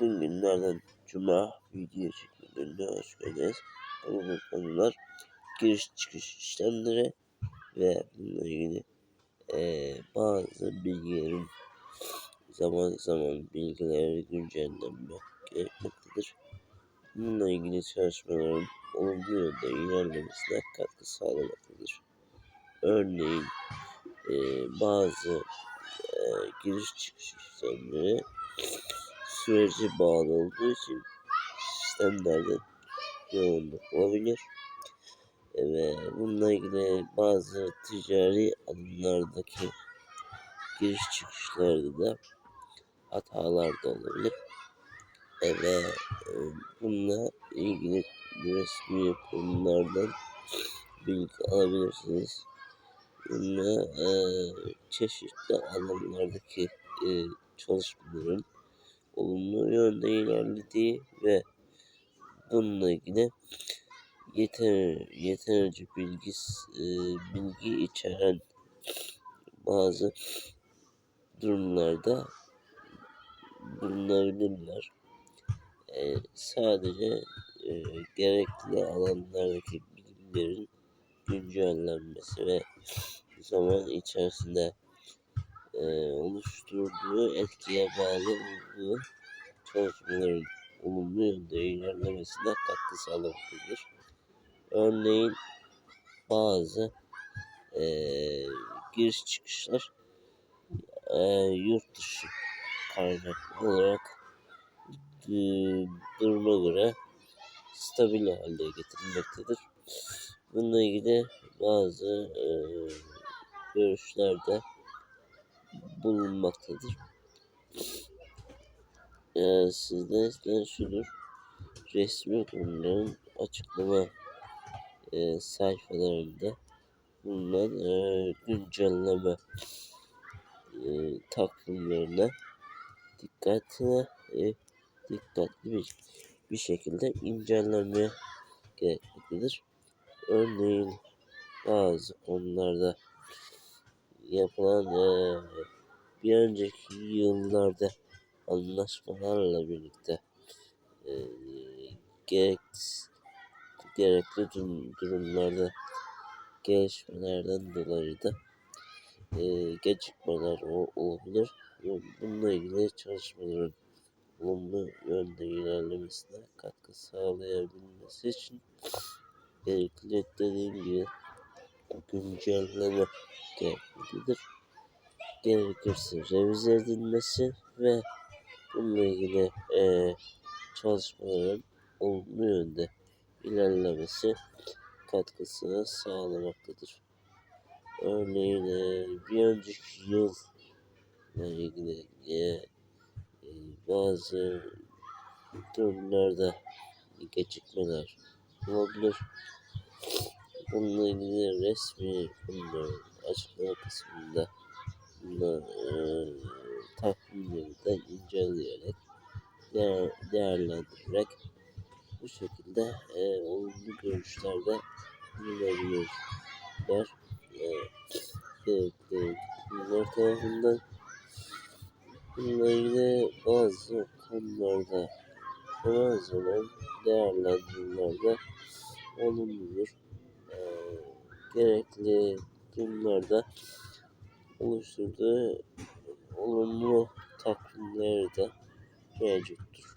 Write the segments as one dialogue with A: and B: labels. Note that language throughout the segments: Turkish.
A: Bugün günlerden cuma video çekimlerine hoş geldiniz. Bugün konular giriş çıkış işlemleri ve bununla ilgili eee, bazı bilgilerin zaman zaman bilgileri güncellenmek gerekmektedir. Bununla ilgili çalışmaların olumlu yönde ilerlemesine katkı sağlamaktadır. Örneğin eee, bazı eee, giriş çıkış işlemleri süreci bağlı olduğu için sistemlerde yoğunluk olabilir. E, Ve bununla ilgili bazı ticari alanlardaki giriş çıkışlarda da hatalar da olabilir. E, Ve e, bununla ilgili resmi kurumlardan bilgi alabilirsiniz. Bununla e, çeşitli alanlardaki e, çalışmaların olumlu yönde ilerlediği ve bununla ilgili yeter, yeterince bilgi, e, bilgi içeren bazı durumlarda bulunabilirler. E, sadece e, gerekli alanlardaki bilgilerin güncellenmesi ve zaman içerisinde e, oluşturduğu etkiye bağlı olduğu çalışmaların olumlu yönde ilerlemesine katkı sağlamaktadır. Örneğin bazı e, giriş çıkışlar e, yurt dışı kaynaklı olarak e, duruma göre stabil hale getirilmektedir. Bununla ilgili bazı e, görüşlerde bulunmaktadır. E, sizden istenen şudur. Resmi kurumların açıklama e, sayfalarında bulunan e, güncelleme e, takvimlerine dikkatine e, dikkatli bir, bir şekilde incelenmeye gerekmektedir. Örneğin bazı konularda yapılan e, bir önceki yıllarda anlaşmalarla birlikte e, gerek, gerekli durum, durumlarda gelişmelerden dolayı da e, gecikmeler olabilir. Bununla ilgili çalışmaların olumlu yönde ilerlemesine katkı sağlayabilmesi için gerekli dediğim gibi güncelleme gereklidir. Gerekirse revize edilmesi ve bununla ilgili e, çalışmaların olumlu yönde ilerlemesi katkısını sağlamaktadır. Örneğin e, bir önceki yıl ile ilgili e, e, bazı durumlarda gecikmeler olabilir. Bununla ilgili resmi kurumların açıklama kısmında bunlar e, takvimleri de inceleyerek değer, değerlendirerek bu şekilde e, olumlu görüşlerde bulunabilirler. E, gerekli kurumlar tarafından bununla ilgili bazı konularda zaman zaman değerlendirmelerde olumludur. Gerekli durumlarda oluşturduğu olumlu takvimleri de mevcuttur.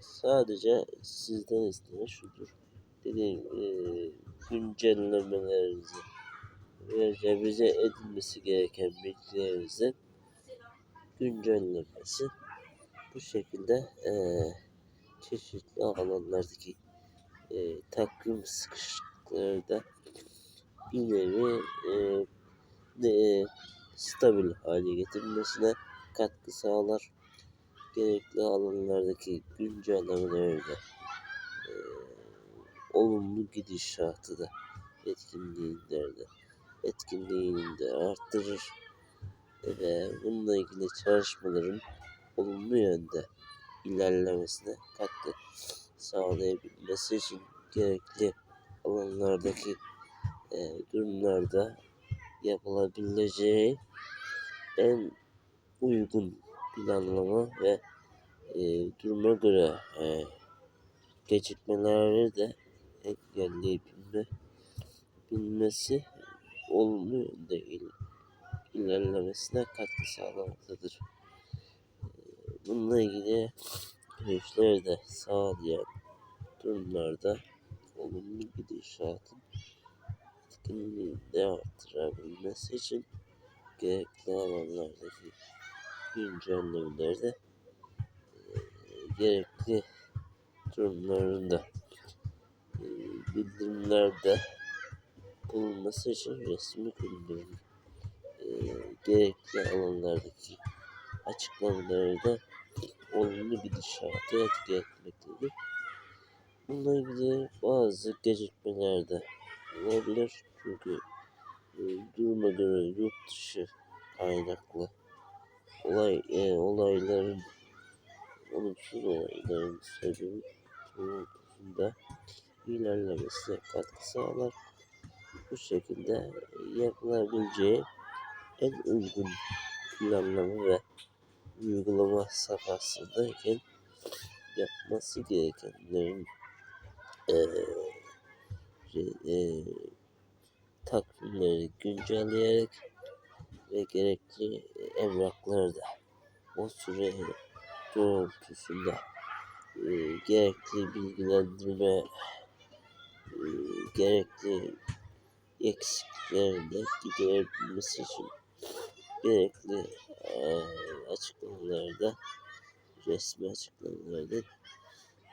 A: Sadece sizden istenen şudur. Dediğim e, güncellemelerinizi ve revize edilmesi gereken bilgilerinizin güncellenmesi bu şekilde e, çeşitli alanlardaki e, takvim sıkışıklıkları da bir nevi e, de, stabil hale getirilmesine katkı sağlar. Gerekli alanlardaki güncellemeleri de e, olumlu gidişatı da etkinliğinde de etkinliğini de arttırır ve bununla ilgili çalışmaların olumlu yönde ilerlemesine katkı sağlayabilmesi için gerekli alanlardaki e, durumlarda yapılabileceği en uygun planlama ve e, duruma göre e, gecikmeleri de engelleyebilme bilmesi olumlu yönde il, ilerlemesine katkı sağlamaktadır. Bununla ilgili görüşleri de sağlayan durumlarda olumlu gidişatın etkinliğini de artırabilmesi için gerekli alanlardaki güncellemelerde gerekli durumlarında bildirimlerde bulunması için resmi e, gerekli alanlardaki açıklamaları da olumlu gidişatı etki etmektedir. Bununla ilgili bazı gecikmeler de olabilir. Çünkü e, duruma göre yurt dışı kaynaklı olay e, olayların olumsuz olayların sebebi doğrultusunda ilerlemesine katkı sağlar. Bu şekilde yapılabileceği en uygun planlama ve uygulama safhasındayken yapması gerekenlerin eee e, takvimleri güncelleyerek ve gerekli evrakları da o süre doğrultusunda e, gerekli bilgilendirme e, gerekli eksiklerini de giderebilmesi için gerekli e, açıklamaları da resmi açıklamaları da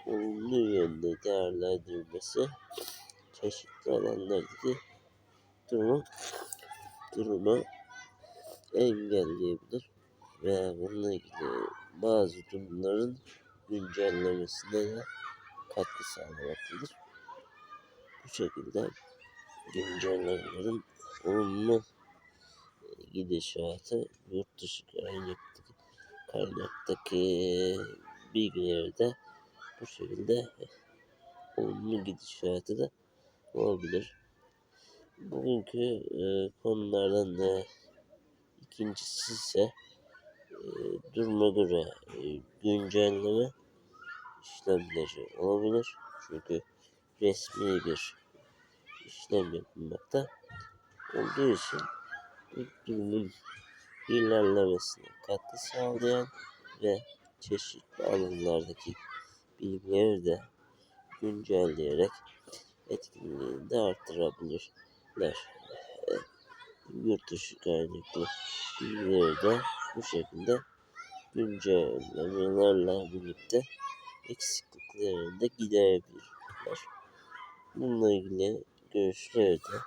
A: olumlu yönde değerlendirilmesi çeşitli alanlardaki durumu durumu engelleyebilir ve bununla ilgili bazı durumların güncellemesine de katkı sağlamaktadır. Bu şekilde güncellemelerin olumlu gidişatı yurt dışı kaynaktaki, kaynaktaki bilgileri bu şekilde olumlu gidişatı da olabilir. Bugünkü e, konulardan da ikincisi ise e, duruma göre e, güncelleme işlemleri olabilir. Çünkü resmi bir işlem yapılmakta olduğu için bu durumun ilerlemesine katkı sağlayan ve çeşitli alanlardaki bilgileri de güncelleyerek etkinliğini de artırabilirler. E, yurt dışı kaynaklı bilgileri de bu şekilde güncellemelerle birlikte eksikliklerini de giderebilirler. Bununla ilgili görüşleri de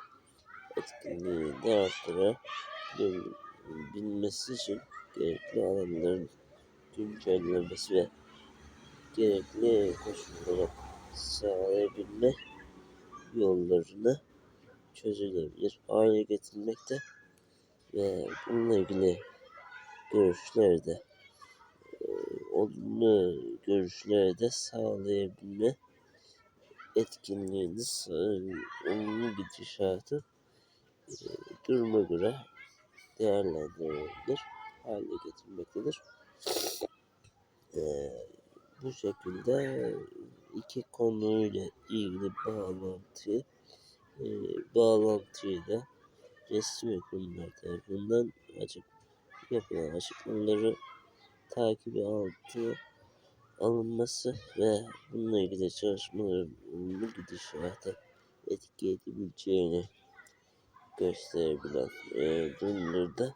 A: etkinliğini de artırabilmesi için gerekli alanların güncellemesi ve gerekli koşulları sağlayabilme yollarını çözülebilir hale getirmekte ve bununla ilgili görüşleri de e, olumlu görüşleri de sağlayabilme etkinliğini olumlu gidişatı e, duruma göre değerlendirilebilir hale getirmektedir. E, bu şekilde iki konuyla ilgili bağlantıyı e, bağlantıyı da resmi kurumlar tarafından açık yapılan açıklamaları takibi altına alınması ve bununla ilgili çalışmaların olumlu gidişata etki edebileceğini gösterebilen e, durumlarda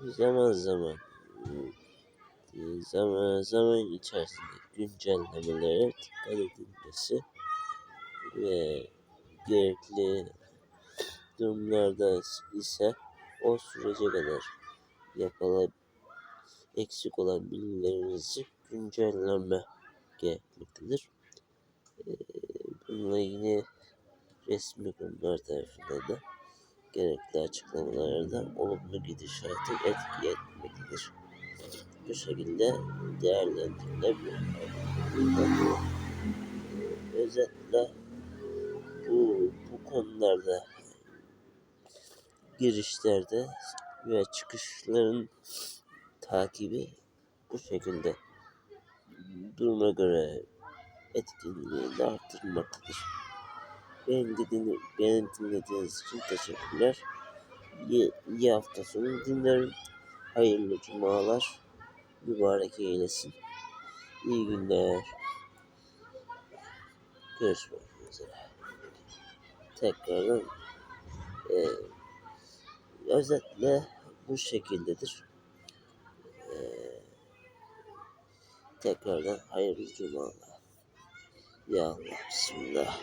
A: zaman zaman e, zaman zaman içerisinde güncellemelere dikkat edilmesi ve gerekli durumlarda ise o sürece kadar yapılan eksik olan bilgilerinizi güncelleme gerekmektedir. Ee, bununla ilgili resmi kurumlar tarafından da gerekli açıklamalarda olumlu gidişatı etki etmektedir. Bu şekilde değerlendirilebilir. Özetle bu, bu konularda girişlerde ve çıkışların takibi bu şekilde duruma göre etkinliğini arttırmaktadır. Beni, dinle, beni dinlediğiniz için teşekkürler. İyi, iyi hafta sonu dinlerim. Hayırlı cumalar. Mübarek eylesin. İyi günler. Görüşmek üzere. Tekrardan e, özetle bu şekildedir. E, tekrardan hayırlı cumalar. Ya Allah bismillah.